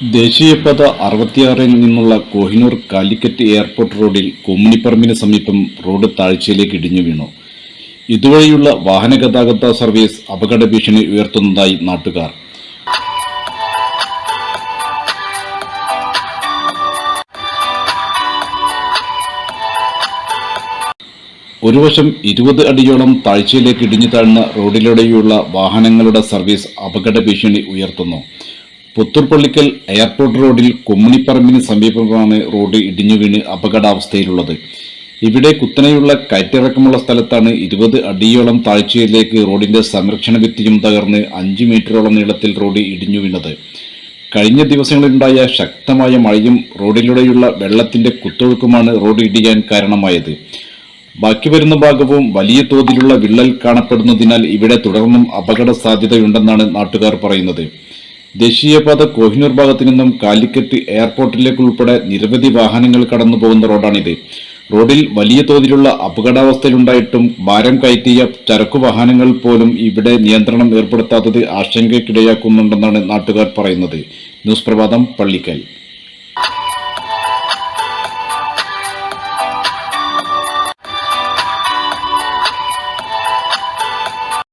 ദേശീയപാത അറുപത്തിയാറിൽ നിന്നുള്ള കോഹിനൂർ കാലിക്കറ്റ് എയർപോർട്ട് റോഡിൽ കുമ്മിണിപ്പറമ്പിന് സമീപം റോഡ് താഴ്ചയിലേക്ക് ഇടിഞ്ഞു വീണു. ഇതുവഴിയുള്ള വാഹന ഗതാഗത സർവീസ് അപകട ഭീഷണി ഉയർത്തുന്നതായി നാട്ടുകാർ. ഒരു വശം ഇരുപത് അടിയോളം താഴ്ചയിലേക്ക് ഇടിഞ്ഞു താഴ്ന്ന റോഡിലൂടെയുള്ള വാഹനങ്ങളുടെ സർവീസ് അപകട ഭീഷണി ഉയർത്തുന്നു. പുത്തൂർപള്ളിക്കൽ എയർപോർട്ട് റോഡിൽ കുമ്മിണിപ്പറമ്പിന് സമീപമാണ് റോഡ് ഇടിഞ്ഞു വീണ് അപകടാവസ്ഥയിലുള്ളത്. ഇവിടെ കുത്തനെയുള്ള കയറ്റിറക്കമുള്ള സ്ഥലത്താണ് ഇരുപത് അടിയോളം താഴ്ചയിലേക്ക് റോഡിന്റെ സംരക്ഷണ ഭിത്തിയും തകർന്ന് അഞ്ച് മീറ്ററോളം നീളത്തിൽ റോഡ് ഇടിഞ്ഞു വീണത്. കഴിഞ്ഞ ദിവസങ്ങളിലുണ്ടായ ശക്തമായ മഴയും റോഡിലൂടെയുള്ള വെള്ളത്തിന്റെ കുത്തൊഴുക്കുമാണ് റോഡ് ഇടിയാൻ കാരണമായത്. ബാക്കി വരുന്ന ഭാഗവും വലിയ തോതിലുള്ള വിള്ളൽ കാണപ്പെടുന്നതിനാൽ ഇവിടെ തുടർന്നും അപകട സാധ്യതയുണ്ടെന്നാണ് നാട്ടുകാർ പറയുന്നത്. ദേശീയപാത കോഹിനൂർ ഭാഗത്തു നിന്നും കാലിക്കറ്റ് എയർപോർട്ടിലേക്ക് ഉൾപ്പെടെ നിരവധി വാഹനങ്ങൾ കടന്നു പോകുന്ന റോഡാണിത്. റോഡിൽ വലിയ തോതിലുള്ള അപകടാവസ്ഥയിലുണ്ടായിട്ടും ഭാരം കയറ്റിയ ചരക്കു വാഹനങ്ങൾ പോലും ഇവിടെ നിയന്ത്രണം ഏർപ്പെടുത്താത്തത് ആശങ്കയ്ക്കിടയാക്കുന്നുണ്ടെന്നാണ് നാട്ടുകാർ പറയുന്നത്. ന്യൂസ് പ്രഭാതം പള്ളിക്കൽ.